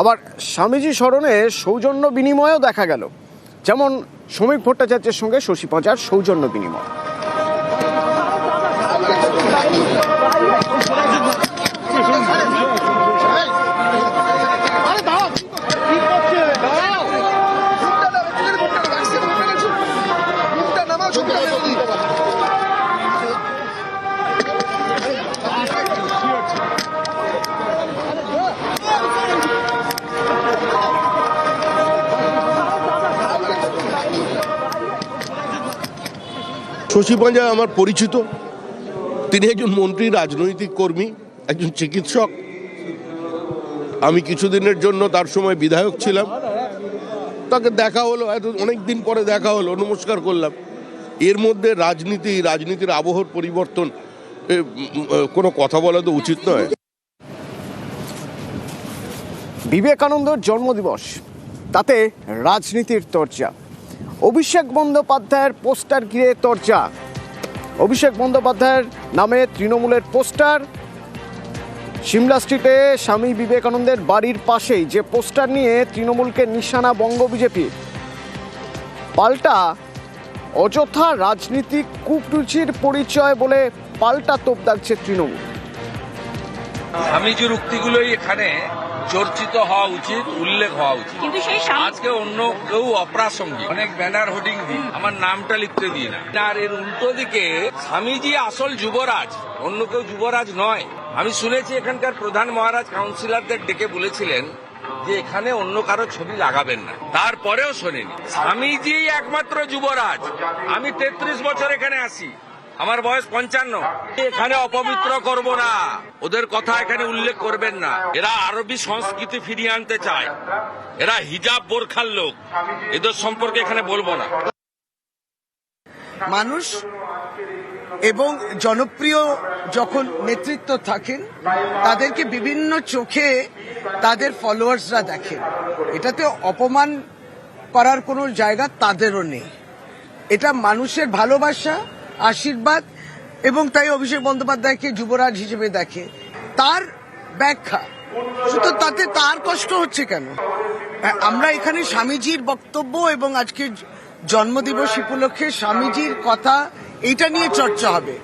আবার স্বামীজি স্মরণে সৌজন্য বিনিময়ও দেখা গেল। যেমন শ্রমিক ভট্টাচার্যের সঙ্গে শশী পাঁচার সৌজন্য বিনিময়। শশী পাঞ্জা আমার পরিচিত। তিনি একজন মন্ত্রী, রাজনৈতিক কর্মী, একজন চিকিৎসক। আমি কিছুদিনের জন্য তার সময় বিধায়ক ছিলাম। তাকে দেখা হলো, এত অনেক দিন পরে দেখা হলো, নমস্কার করলাম। এর মধ্যে রাজনীতি, রাজনীতির আবহর পরিবর্তন কোনো কথা বলা তো উচিত নয়। বিবেকানন্দর জন্মদিবস, তাতে রাজনীতির চর্চা অভিষেক বন্দ্যোপাধ্যায়ের পোস্টার ঘিরে চর্চা। অভিষেক বন্দ্যোপাধ্যায়ের নামে তৃণমূলের পোস্টার। সিমলা স্ট্রিটে স্বামী বিবেকানন্দের বাড়ির পাশেই যে পোস্টার নিয়ে তৃণমূলকে নিশানা বঙ্গ বিজেপি। পাল্টা, অযথা রাজনীতিক কুকরুচির পরিচয় বলে পাল্টা তোপ দাগছে তৃণমূল। স্বামীজির উক্তিগুলোই এখানে চর্চিত হওয়া উচিত উল্লেখ হওয়া উচিত। আজকে অন্য কেউ অপ্রাসঙ্গিক। অনেক ব্যানার হোর্ডিং দিই আমার নামটা লিখতে দিই না। আর এর উল্টো দিকে স্বামীজি আসল যুবরাজ অন্য কেউ যুবরাজ নয়। আমি শুনেছি এখানকার প্রধান মহারাজ কাউন্সিলরদের ডেকে বলেছিলেন যে এখানে অন্য কারও ছবি লাগাবেন না। তারপরেও শোনেনি। স্বামীজি একমাত্র যুবরাজ। আমি তেত্রিশ বছর এখানে আসি আমার বয়স পঞ্চান্ন। এখানে অপবিত্র করব না। ওদের কথা এখানে উল্লেখ করবেন না। এরা আরবি সংস্কৃতি ফিরিয়ে আনতে চায়। এরা হিজাব বোরখার লোক। এদের সম্পর্কে এখানে বলব না। মানুষ এবং জনপ্রিয় যখন নেতৃত্ব থাকেন, তাদেরকে বিভিন্ন চোখে তাদের ফলোয়ার্সরা দেখেন। এটাতে অপমান করার কোনো জায়গা তাদেরও নেই। এটা মানুষের ভালোবাসা আশীর্বাদ এবং তাই অভিষেক বন্দ্যোপাধ্যায়কে যুবরাজ হিসেবে দেখে। তার ব্যাখ্যা। শুধু তাতে তার কষ্ট হচ্ছে কেন? আমরা এখানে স্বামীজির বক্তব্য এবং আজকে জন্মদিবস উপলক্ষে স্বামীজির কথা এটা নিয়ে চর্চা হবে।